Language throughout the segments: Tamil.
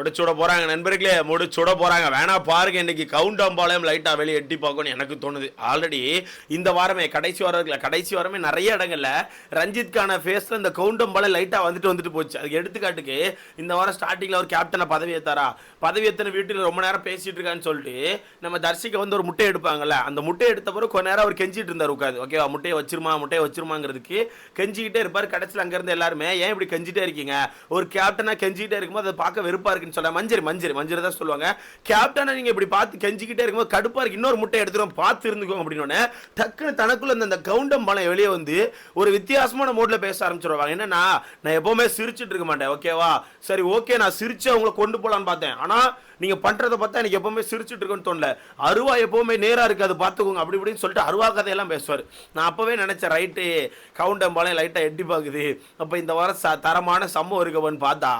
முடிச்சுட போகிறாங்க நண்பர்களே முடிச்சுட போகிறாங்க வேணா பாருங்க இன்னைக்கு கவுண்டம்பாளையம் லைட்டாக வெளியே எட்டி பார்க்கணும்னு எனக்கு தோணுது. ஆல்ரெடி இந்த வாரமே கடைசி வாரம் இருக்குல்ல, கடைசி வாரமே நிறைய இடங்களில் ரஞ்சித்கான ஃபேஸில் இந்த கவுண்டம்பாளையம் லைட்டாக வந்துட்டு வந்துட்டு போச்சு. அதுக்கு எடுத்துக்காட்டுக்கு இந்த வாரம் ஸ்டார்டிங்கில் ஒரு கேப்டனை பதவி ஏற்றாரா பதவி ஏற்றின வீட்டில் ரொம்ப நேரம் பேசிகிட்டு இருக்கான்னு சொல்லிட்டு நம்ம தர்சிக்கு வந்து ஒரு முட்டை எடுப்பாங்கல்ல அந்த முட்டை எடுத்த பிறகு கொஞ்ச நேரம் அவர் கெஞ்சிட்டு இருந்தார் உட்காந்து ஓகேவா முட்டையை வச்சிருமா முட்டையை வச்சிருமாங்கிறதுக்கு கெஞ்சிக்கிட்டே இருப்பார். கடைசியில் அங்கேருந்து எல்லாருமே ஏன் இப்படி கெஞ்சிட்டே இருக்கீங்க? ஒரு கேப்டனாக கெஞ்சிக்கிட்டே இருக்கும்போது அதை பார்க்க வெறுப்பா அப்படின்னு சொல்ல மஞ்சரி மஞ்சரி மஞ்சரி தான் சொல்லுவாங்க. கேப்டனை நீங்க இப்படி பார்த்து கெஞ்சிக்கிட்டே இருக்கும்போது கடுப்பா இருக்கு. இன்னொரு முட்டை எடுத்துரும் பார்த்து இருந்துக்கோங்க அப்படின்னு டக்குன்னு தனக்குள்ள அந்த கவுண்டம் பணம் வெளியே வந்து ஒரு வித்தியாசமான மோட்ல பேச ஆரம்பிச்சிருவாங்க. என்னன்னா நான் எப்பவுமே சிரிச்சுட்டு இருக்க மாட்டேன். ஓகேவா சரி ஓகே நான் சிரிச்சு அவங்கள கொண்டு போலான்னு பார்த்தேன். ஆனா நீங்க பண்ணுறத பார்த்தா எனக்கு எப்பவுமே சிரிச்சுட்டு இருக்குன்னு தோணல. அருவா எப்பவுமே நேரா இருக்காது பார்த்துக்கோங்க. அப்படி இப்படின்னு சொல்லிட்டு அருவா கதையெல்லாம் பேசுவார். நான் அப்பவே நினைச்சேன் ரைட்டு கவுண்டம்பாளையம் லைட்டா எட்டி பார்க்குது அப்ப இந்த வாரம் ச தரமான சம்பவம் இருக்கவன்னு பார்த்தா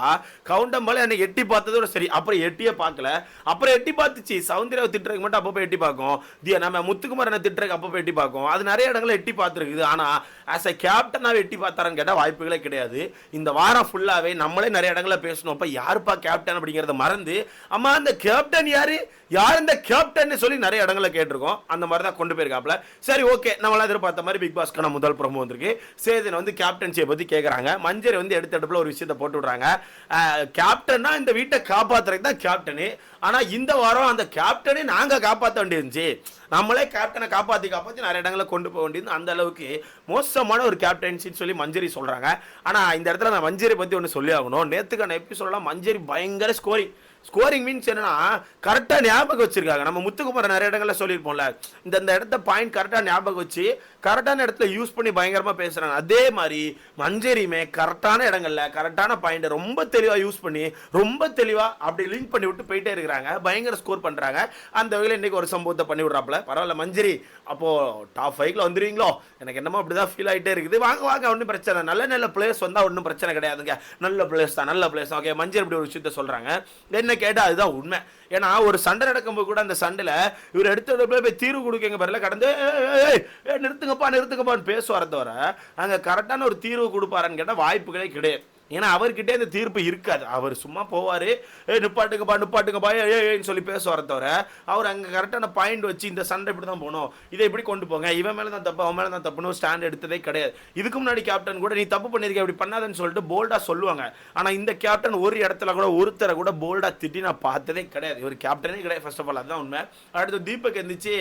கவுண்டம்பாளையம் அன்னைக்கு எட்டி பார்த்ததோட சரி அப்புறம் எட்டியே பார்க்கல. அப்புறம் எட்டி பார்த்துச்சு. சௌந்தர்யாவை திட்டுறதுக்கு மட்டும் அப்பப்போ எட்டி பார்க்கும். நம்ம முத்துக்குமாரனை திட்டுறதுக்கு அப்பப்போ எட்டி பார்க்கும். அது நிறைய இடங்களில் எட்டி பார்த்துருக்குது. ஆனா ஆஸ் அ கேப்டனாக எட்டி பார்த்தாரன்னு கேட்டால் வாய்ப்புகளே கிடையாது. இந்த வாரம் ஃபுல்லாகவே நம்மளே நிறைய இடங்களில் பேசணும். அப்போ யாருப்பா கேப்டன் அப்படிங்கிறத மறந்து அம்மா அந்த கேப்டன் யாரு? யார் இந்த கேப்டன் சொல்லி நிறைய இடங்கள்ல கேட்டிருக்கோம். அந்த மாதிரி தான் கொண்டு போயிருக்காப்ல சரி ஓகே நம்மளாம் எதிர்பார்த்த மாதிரி பிக் பாஸ்க்கான முதல் ப்ரோமோ வந்திருக்கு. சேதன் வந்து கேப்டன்சியை பத்தி கேட்குறாங்க மஞ்சரி வந்து எடுத்த ஒரு விஷயத்தை போட்டு விடுறாங்க. கேப்டன்னா இந்த வீட்டை காப்பாத்துறதுக்கு தான் கேப்டனு ஆனா இந்த வாரம் அந்த கேப்டனே நாங்க காப்பாற்ற வேண்டியிருந்துச்சு. நம்மளே கேப்டனை காப்பாத்தி காப்பாத்தி நிறைய இடங்களை கொண்டு போக வேண்டியது அந்த அளவுக்கு மோசமான ஒரு கேப்டன்சின்னு சொல்லி மஞ்சரி சொல்றாங்க. ஆனா இந்த இடத்துல நான் மஞ்சரி பத்தி ஒன்று சொல்லி ஆகணும் நேத்துக்கான எபிசோடலாம் மஞ்சரி பயங்கர ஸ்கோரிங் ஸ்கோரிங் மீன்ஸ் என்னன்னா கரெக்டாக ஞாபகம் வச்சிருக்காங்க. நம்ம முத்துக்குமார் நிறைய இடங்களில் சொல்லியிருப்போம்ல. இந்த இந்த இடத்த பாயிண்ட் கரெக்டாக ஞாபகம் வச்சு கரெக்டான இடத்துல யூஸ் பண்ணி பயங்கரமாக பேசுகிறாங்க அதே மாதிரி மஞ்சரியுமே கரெக்டான இடங்கள்ல கரெக்டான பாயிண்ட்டை ரொம்ப தெளிவாக யூஸ் பண்ணி ரொம்ப தெளிவாக அப்படி லிங்க் பண்ணி விட்டு போயிட்டே இருக்கிறாங்க. பயங்கர ஸ்கோர் பண்ணுறாங்க அந்த வகையில் இன்றைக்கி ஒரு சம்பவத்தை பண்ணி விட்றாப்புல. பரவாயில்ல மஞ்சரி அப்போது டாப் ஃபைவ்ல வந்துடுவீங்களோ எனக்கு என்னமோ அப்படி தான் ஃபீல் ஆகிட்டே இருக்குது. வாங்க வாங்க ஒன்றும் பிரச்சனை நல்ல நல்ல பிளேயர்ஸ் வந்தால் ஒன்றும் பிரச்சனை கிடையாதுங்க. நல்ல பிளேயர்ஸ் தான் நல்ல பிளேயர்ஸ் ஓகே மஞ்சள் இப்படி ஒரு விஷயத்த சொல்கிறாங்க என்ன கேட்டா அதுதான் உண்மை. ஏன்னா ஒரு சண்டை நடக்கும்போது கூட அந்த சண்டையில் இவர் எடுத்த போய் தீர்வு கொடுக்கங்க பாருல கடந்து நிறுத்துங்கப்பா நிறுத்துங்கப்பான்னு பேசுவார தவிர அங்க கரெக்டான ஒரு தீர்வு கொடுப்பாருன்னு கேட்டால் வாய்ப்புகளே கிடையாது. ஏன்னா அவர்கிட்டே இந்த தீர்ப்பு இருக்காது. அவர் சும்மா போவார் ஏ நிப்பாட்டுங்கப்பா நிப்பாட்டுங்கப்பா ஏ ஏன்னு சொல்லி பேசுவார தவிர அவர் அங்கே கரெக்டான பாயிண்ட் வச்சு இந்த சண்டை இப்படி தான் போகணும். இதை இப்படி கொண்டு போங்க. இவன் மேலே தான் தப்பு அவன் மேலே தான் தப்புன்னு ஸ்டாண்ட் எடுத்ததே கிடையாது. இதுக்கு முன்னாடி கேப்டன் கூட நீ தப்பு பண்ணியிருக்க இப்படி பண்ணாதன்னு சொல்லிட்டு போல்டாக சொல்லுவாங்க. ஆனால் இந்த கேப்டன் ஒரு இடத்துல கூட ஒருத்தரை கூட போல்டாக திட்டி நான் பார்த்ததே கிடையாது. இவர் கேப்டனே கிடையாது ஃபர்ஸ்ட் ஆஃப் ஆல் அதுதான் உண்மை. அடுத்து தீபக் எந்திரிச்சு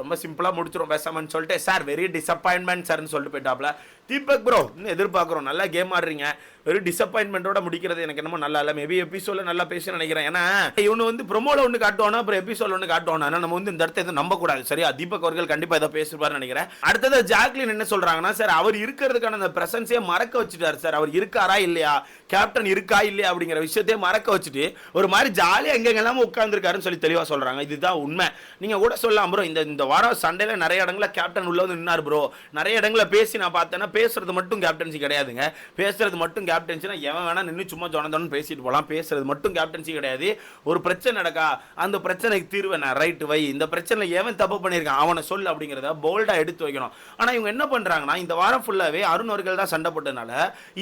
ரொம்ப சிம்பிளாக முடிச்சிடும் பேசாமன்னு சொல்லிட்டு சார் வெரி டிசப்பாயின்மெண்ட் சார்னு சொல்லிட்டு போயிட்டாப்ல. தீபக் ப்ரோ இன்னும் எதிர்பார்க்குறோம். நல்லா கேம் ஆடுறீங்க. வெறும் டிசப்பாயின்மெண்ட்டோட முடிக்கிறது எனக்கு என்னமோ நல்லா இல்லை. மேபி எபிசோட நல்லா பேச நினைக்கிறேன். ஏன்னா இவனு வந்து ப்ரொமோல ஒன்று காட்டுவானா அப்புறம் எபிசோட ஒன்று காட்டுவானா? நம்ம வந்து இந்த இடத்த எதுவும் நம்பக்கூடாது. சரியா? தீபக் அவர்கள் கண்டிப்பாக இதை பேசுவார்னு நினைக்கிறேன். அடுத்தது ஜாக்லின் என்ன சொல்கிறாங்கன்னா சார் அவர் இருக்கிறதுக்கான அந்த பிரசன்ஸே மறக்க வச்சுட்டாரு. சார் அவர் இருக்காரா இல்லையா? கேப்டன் இருக்கா இல்லையா? அப்படிங்கிற விஷயத்தையே மறக்க வச்சுட்டு ஒரு மாதிரி ஜாலியாக எங்கெங்கெல்லாம் உட்காந்துருக்காருன்னு சொல்லி தெளிவாக சொல்கிறாங்க இதுதான் உண்மை. நீங்கள் கூட சொல்லலாம் ப்ரோ இந்த இந்த வாரம் சண்டையில் நிறைய இடங்களில் கேப்டன் உள்ள வந்து நின்னார் ப்ரோ நிறைய இடங்களில் பேசி நான் பார்த்தேன்னா பேசுறது மட்டும் கேப்டன்சி கிடையாதுங்க. பேசுறது மட்டும் கேப்டன்சினா எவன் வேணா நின்று சும்மா ஜொனதொன்னு பேசிட்டு போகலாம் பேசுறது மட்டும் கேப்டன்சி கிடையாது. ஒரு பிரச்சனை நடக்கா அந்த பிரச்சனைக்கு தீர்வு நான் ரைட்டு வை இந்த பிரச்சனை எவன் தப்பு பண்ணியிருக்கான்? அவனை சொல் அப்படிங்கிறத போல்டா எடுத்து வைக்கணும். ஆனா இவங்க என்ன பண்றாங்கன்னா இந்த வாரம் ஃபுல்லாவே அருண் அவர்கள் தான் சண்டை போட்டதுனால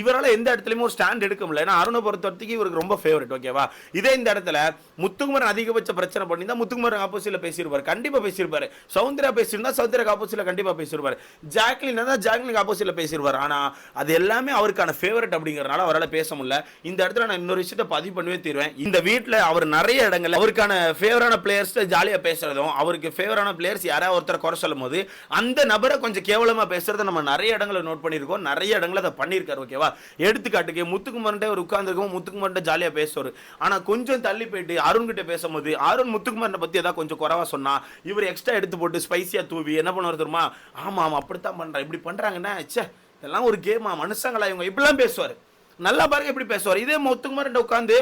இவரால் எந்த இடத்துலயுமே ஒரு ஸ்டாண்ட் எடுக்க முடியல. ஏன்னா அருணை பொறுத்த வரைக்கும் இவருக்கு ரொம்ப ஃபேவரட் ஓகேவா இதே இந்த இடத்துல முத்துக்குமரன் அதிகபட்ச பிரச்சனை பண்ணி தான் முத்துக்குமரன் ஆப்போசிட்ல பேசியிருப்பார். கண்டிப்பா பேசியிருப்பாரு. சௌந்தர்யா பேசியிருந்தா சௌந்தர்யா ஆப்போசிட்ல கண்டிப்பா பேசியிருப்பாரு. ஜாக்லின் தான் ஜாக்லின் ஆப்போசிட்ல பேசிடுவார் ஆனா அது எல்லாமே அவருக்கான ஃபேவரட் அப்படிங்கிறனால அவரால் பேச முடியல. இந்த இடத்துல நான் இன்னொரு விஷயத்த பதிவு பண்ணவே தீருவேன். இந்த வீட்டில் அவர் நிறைய இடங்கள் அவருக்கான ஃபேவரான பிளேயர்ஸ் ஜாலியாக பேசுறதும் அவருக்கு ஃபேவரான பிளேயர்ஸ் யாராவது ஒருத்தர் குறை சொல்லும் போது அந்த நபரை கொஞ்சம் கேவலமாக பேசுகிறத நம்ம நிறைய இடங்களை நோட் பண்ணியிருக்கோம். நிறைய இடங்களை அதை பண்ணியிருக்காரு ஓகேவா எடுத்துக்காட்டுக்கு முத்துக்குமார்கிட்ட ஒரு உட்காந்துருக்கும் முத்துக்குமார்கிட்ட ஜாலியாக பேசுவார். ஆனால் கொஞ்சம் தள்ளி போயிட்டு அருண்கிட்ட பேசும்போது அருண் முத்துக்குமாரனை பற்றி ஏதாவது கொஞ்சம் குறவா சொன்னால் இவர் எக்ஸ்ட்ரா எடுத்து போட்டு ஸ்பைஸியாக தூவி என்ன பண்ணுவார் தெரியுமா? ஆமாம் ஆமாம் அப்படித்தான் பண்ணுறேன் இப்படி பண்ணுறாங்கன்னா ச்சே இதெல்லாம் ஒரு கேமா மனுஷங்களா? இவங்க இப்படிலாம் பேசுவார். நல்லா பாருங்க எப்படி பேசுவார். இதே முத்துக்குமார்ட்ட உட்காந்து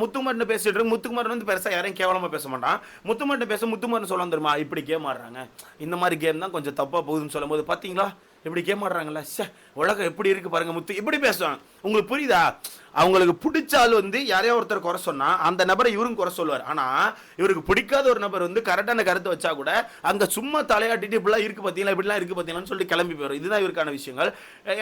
முத்துக்குமார்ட்ட பேசிட்டு இருக்கு. முத்துக்குமார் வந்து பெருசாக யாரையும் கேவலமாக பேச மாட்டான். முத்துக்குமார்ட்ட பேச முத்துக்குமார்னு சொல்ல தெரியுமா? இப்படி கேம் ஆடுறாங்க. இந்த மாதிரி கேம் தான் கொஞ்சம் தப்பாக போகுதுன்னு சொல்லும்போது பார்த்தீங்களா இப்படி கேம் ஆடுறாங்களா சே உலகம் எப்படி இருக்குது பாருங்க முத்து. இப்படி பேசுவாங்க. உங்களுக்கு புரியுதா? அவங்களுக்கு பிடிச்சால் வந்து யாரையோ ஒருத்தர் குறை சொன்னா அந்த நபரை இவரும் குறை சொல்லுவார். ஆனா இவருக்கு பிடிக்காத ஒரு நபர் வந்து கரெக்டான கருத்தை வச்சா கூட அங்க சும்மா தலையாட்டிட்டு இப்படிலாம் இருக்கு பார்த்தீங்களா இப்படிலாம் இருக்கு பார்த்தீங்களான்னு சொல்லிட்டு கிளம்பி போயிடும் இதுதான் இவருக்கான விஷயங்கள்.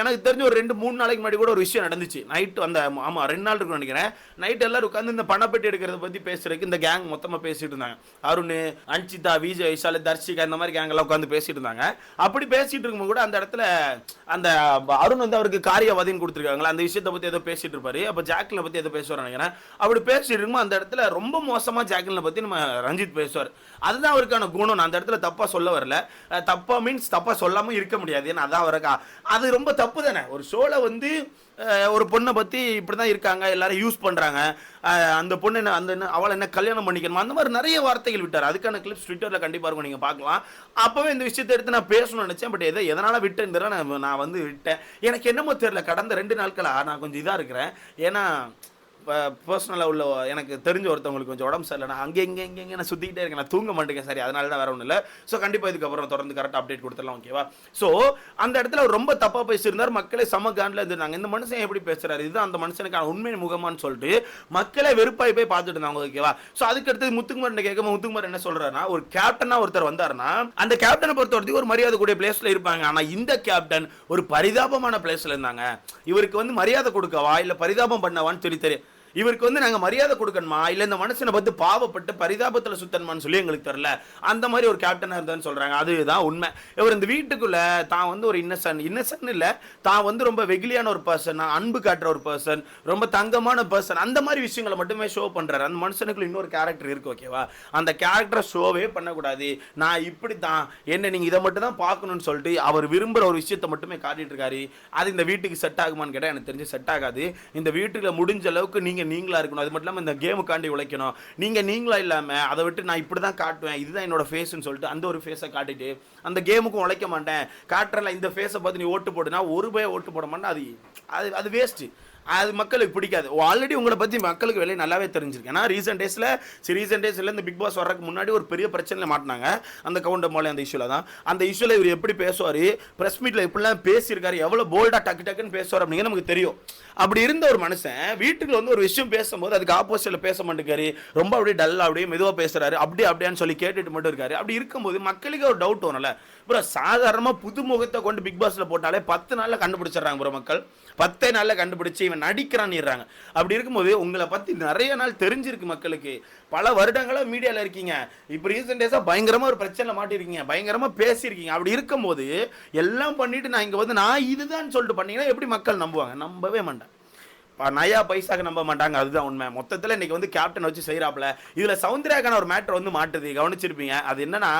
எனக்கு தெரிஞ்ச ஒரு ரெண்டு மூணு நாளைக்கு முன்னாடி கூட ஒரு விஷயம் நடந்துச்சு. நைட் அந்த ஆமா ரெண்டு நாள் இருக்கும் நினைக்கிறேன். நைட் எல்லாரும் உட்காந்து இந்த பணப்பெட்டி எடுக்கிறத பத்தி பேசுறதுக்கு இந்த கேங் மொத்தமா பேசிட்டு இருந்தாங்க. அருண் அன்சிதா விஜய் விஷால் தர்ஷிகா இந்த மாதிரி கேங்கெல்லாம் உட்காந்து பேசிட்டு இருந்தாங்க. அப்படி பேசிட்டு இருக்கும்போது கூட அந்த இடத்துல அந்த அருண் வந்து அவருக்கு காரியவாதின்னு கொடுத்துருக்காங்களா? அந்த விஷயத்தை பத்தி ஏதோ பேசிட்டு இருப்பாரு. அப்ப ஜாக்லினை பத்தி ஏதோ பேசுவார் நினைக்கிறேன். அப்படி பேசிட்டு இருக்கும்போது அந்த இடத்துல ரொம்ப மோசமா ஜாக்லினை பத்தி நம்ம ரஞ்சித் பேசுவார். அதுதான் அவருக்கான குணம். நான் அந்த இடத்துல தப்பா சொல்ல வரல. தப்பாக தப்பா மீன்ஸ் தப்பா சொல்லாம இருக்க முடியாது. ஏன்னா அதான் அவருக்கா அது ரொம்ப தப்பு தானே. ஒரு ஷோவில் வந்து ஒரு பொண்ணை பத்தி இப்படிதான் இருக்காங்க. எல்லாரும் யூஸ் பண்றாங்க. அந்த பொண்ணு என்ன அந்த என்ன- அவளை என்ன கல்யாணம் பண்ணிக்கணுமா? அந்த மாதிரி நிறைய வார்த்தைகள் விட்டார். அதுக்கான கிளிப்ஸ் ட்விட்டரில் கண்டிப்பாக இருக்கும். நீங்கள் பார்க்கலாம். அப்போவே இந்த விஷயத்தை எடுத்து நான் பேசணும்னு நினச்சேன். பட் எதை எதனால் விட்டேன் நான் நான் வந்து விட்டேன். எனக்கு என்னமோ தெரியல. கடந்த ரெண்டு நாட்களாக நான் கொஞ்சம் இதாக இருக்கிறேன். ஏன்னா பர்சனலாக உள்ள எனக்கு தெரிஞ்ச ஒருத்தவங்களுக்கு கொஞ்சம் உடம்பு சரியில்லை. நான் அங்கே இங்கே இங்கே இங்கே நான் சுற்றிக்கிட்டே இருக்கேன். நான் தூங்க மாட்டேங்க. சரி அதனால தான் வேறு ஒன்றும் இல்லை. ஸோ கண்டிப்பாக இதுக்கப்புறம் தொடர்ந்து கரெக்டாக அப்டேட் கொடுத்துடலாம் ஓகேவா ஸோ அந்த இடத்துல அவர் ரொம்ப தப்பாக பேசியிருந்தார். மக்களே சம காண்டில் இருந்தாங்க இந்த மனுஷன் எப்படி பேசுகிறாரு இதுதான் அந்த மனுஷனுக்கான உண்மை முகமான்னு சொல்லிட்டு மக்களே வெறுப்பாய் போய் பார்த்துட்டு இருந்தாங்க ஓகேவா ஸோ அதுக்கு அடுத்தது முத்துக்குமார் கேட்கும் முத்துக்குமார் என்ன சொல்கிறாருன்னா ஒரு கேப்டனாக ஒருத்தர் வந்தாருன்னா அந்த கேப்டனை பொறுத்த வரைக்கும் ஒரு மரியாதை கூடிய பிளேஸில் இருப்பாங்க. ஆனால் இந்த கேப்டன் ஒரு பரிதாபமான பிளேஸில் இருந்தாங்க. இவருக்கு வந்து மரியாதை கொடுக்கவா? இல்லை பரிதாபம் பண்ணவான்னு சொல்லி தெரியும். இவருக்கு வந்து நாங்கள் மரியாதை கொடுக்கணுமா? இல்லை இந்த மனுஷனை பார்த்து பாவப்பட்டு பரிதாபத்தில் சுத்தணுமான்னு சொல்லி எங்களுக்கு தெரில அந்த மாதிரி ஒரு கேப்டனாக இருந்தான்னு சொல்கிறாங்க அதுதான் உண்மை. இவர் இந்த வீட்டுக்குள்ள தான் வந்து ஒரு இன்னசன் இன்னசன் இல்லை தான் வந்து ரொம்ப வெகுலியான ஒரு பர்சன் அன்பு காட்டுற ஒரு பர்சன் ரொம்ப தங்கமான பர்சன் அந்த மாதிரி விஷயங்களை மட்டுமே ஷோ பண்ணுறாரு அந்த மனுஷனுக்குள்ள இன்னொரு கேரக்டர் இருக்கு ஓகேவா அந்த கேரக்டரை ஷோவே பண்ணக்கூடாது. நான் இப்படி தான் என்ன நீங்கள் இதை மட்டும் தான் பார்க்கணும்னு சொல்லிட்டு அவர் விரும்புகிற ஒரு விஷயத்தை மட்டுமே காட்டிட்டு இருக்காரு. அது இந்த வீட்டுக்கு செட் ஆகுமான்னு கேட்டால் எனக்கு தெரிஞ்சு செட் ஆகாது. இந்த வீட்டில் முடிஞ்ச அளவுக்கு நீங்கள் நீங்களா இருக்கணும். அது மட்டும் இல்லாம இந்த கேமுக்காண்டி உழைக்கணும். நீங்க நீங்களா இல்லாம அதை விட்டு நான் இப்படி தான் காட்டுவேன். இதுதான் என்னோட ஃபேஸ்ன்னு சொல்லிட்டு அந்த ஒரு ஃபேஸை காட்டிட்டு அந்த கேமுக்கும் உழைக்க மாட்டேன். காட்டுறல இந்த ஃபேஸை பார்த்து நீ ஓட்டு போடுனா ஒரு பய ஓட்டு போட மாட்டேன் அது அது அது வேஸ்ட்டு அது மக்களுக்கு பிடிக்காது. ஆல்ரெடி உங்களை பற்றி மக்களுக்கு வெளியே நல்லாவே தெரிஞ்சிருக்கு. ஏன்னா ரீசெண்ட் டேஸில் சரி ரீசெண்ட் டேஸில் இந்த பிக் பாஸ் வர்றதுக்கு முன்னாடி ஒரு பெரிய பிரச்சனையில் மாட்டினாங்க. அந்த கவுண்டர் மாலே அந்த இஷ்யூவில் தான். அந்த இஷ்யூவில் இவர் எப்படி பேசுவார்? ப்ரெஸ் மீட்டில் எப்படிலாம் பேசியிருக்காரு. எவ்வளோ போல்டாக டக்கு டக்குன்னு பேசுவார் அப்படிங்கிற நமக்கு தெரியும். அப்படி இருந்த ஒரு மனுஷன் வீட்டுக்கு வந்து ஒரு விஷயம் பேசும்போது அதுக்கு ஆப்போசிட்டில் பேச மாட்டேங்காரு ரொம்ப அப்படியே டல்லாக அப்படியே மெதுவாக பேசுகிறாரு அப்படி அப்படியான்னு சொல்லி கேட்டுட்டு மட்டும் இருக்காரு. அப்படி இருக்கும்போது மக்களுக்கு ஒரு டவுட் வரும்ல ப்ரோ சாதாரணமாக புது முகத்தை கொண்டு பிக் பாஸில் போட்டாலே பத்து நாளில் கண்டுபிடிச்சிடுறாங்க ப்ரோ மக்கள். பத்தே நாளில் கண்டுபிடிச்சு இவன் நடிக்கிறான்னுறாங்க. அப்படி இருக்கும்போது உங்களை பற்றி நிறைய நாள் தெரிஞ்சிருக்கு மக்களுக்கு. பல வருடங்களாக மீடியாவில் இருக்கீங்க. இப்போ ரீசெண்ட் டேஸாக பயங்கரமாக ஒரு பிரச்சனை மாட்டிருக்கீங்க. பயங்கரமாக பேசியிருக்கீங்க. அப்படி இருக்கும்போது எல்லாம் பண்ணிட்டு நான் இங்கே வந்து நான் இதுதான் சொல்லிட்டு பண்ணீங்கன்னா எப்படி மக்கள் நம்புவாங்க? நம்பவே மாட்டேன் நயா பைசாக்கு நம்ப மாட்டாங்க அதுதான் உண்மை. மொத்தத்தில் இன்னைக்கு வந்து கேப்டன் வச்சு செய்கிறாப்புல இதில் சவுந்தர்யாக்கான ஒரு மேட்ரு வந்து மாட்டுது. கவனிச்சிருப்பீங்க. அது என்னன்னா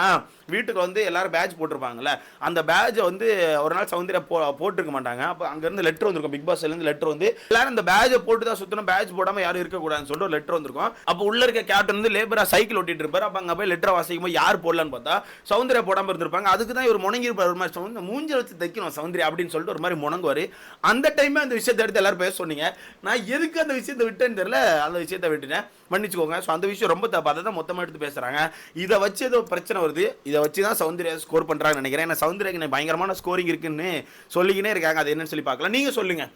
வீட்டுக்கு வந்து எல்லாரும் பேட்ச் போட்டிருப்பாங்கல்ல அந்த பேட்சை வந்து ஒரு நாள் சவுந்தர்யா போ போட்டிருக்க மாட்டாங்க. அப்போ அங்கேருந்து லெட்டர் வந்திருக்கும். பிக் பாஸ்லேருந்து லெட்டர் வந்து எல்லாரும் இந்த பேட்சை போட்டு தான் சுற்றணும் பேட்ச் போடாமல் யாரும் இருக்கக்கூடாதுன்னு சொல்லிட்டு ஒரு லெட்டர் வந்திருக்கும். அப்போ உள்ள இருக்க கேப்டன் வந்து லேபராக சைக்கிள் ஓட்டிட்டு இருப்பார். அப்போ அங்கே போய் லெட்டர் வாசிக்கும் போது யார் போடலான்னு பார்த்தா சவுந்தர்யா போடாமல் இருந்திருப்பாங்க. அதுக்கு தான் இவர் முணங்கிருப்பார் ஒரு மாதிரி சௌந்தர்யா மூஞ்சி வச்சு தைக்கணும் சவுந்தர்யா அப்படின்னு சொல்லிட்டு ஒரு மாதிரி முணங்குவார். அந்த டைமே அந்த விஷயத்தை எடுத்து எல்லாரும் பேச சொன்னீங்க. நான் எதுக்கு அந்த விஷயத்தை விட்டேன்னு தெரியல அந்த விஷயத்தை விட்டுட்டேன். மன்னிச்சுக்கோங்க. ஸோ அந்த விஷயம் ரொம்ப தப்பு. அதை தான் மொத்தமாக எடுத்து பேசுகிறாங்க இதை வச்சு ஏதோ பிரச்சனை வருது. இதை வச்சு தான் சௌந்தர்யா ஸ்கோர் பண்ணுறாங்கன்னு நினைக்கிறேன். ஏன்னா சௌந்தர்யாக்கு பயங்கரமான ஸ்கோரிங் இருக்குன்னு சொல்லிக்கினே இருக்காங்க. அது என்னன்னு சொல்லி பார்க்கலாம். நீங்கள் சொல்லுங்கள்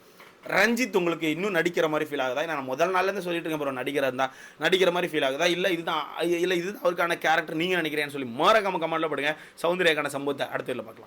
ரஞ்சித் உங்களுக்கு இன்னும் நடிக்கிற மாதிரி ஃபீல் ஆகுதா? நான் முதல் நாள்லேருந்து சொல்லிட்டு இருக்கேன் ப்ரோ நடிக்கிறது தான் நடிக்கிற மாதிரி ஃபீல் ஆகுதா? இல்லை இதுதான் இல்லை இதுதான் அவருக்கான கேரக்டர் நீங்கள் நினைக்கிறேன்னு சொல்லி மோரகம கமெண்ட்டில் படுங்க. சௌந்தர்யாக்கான சம்பவத்தை அடுத்த பார்க்கலாம்.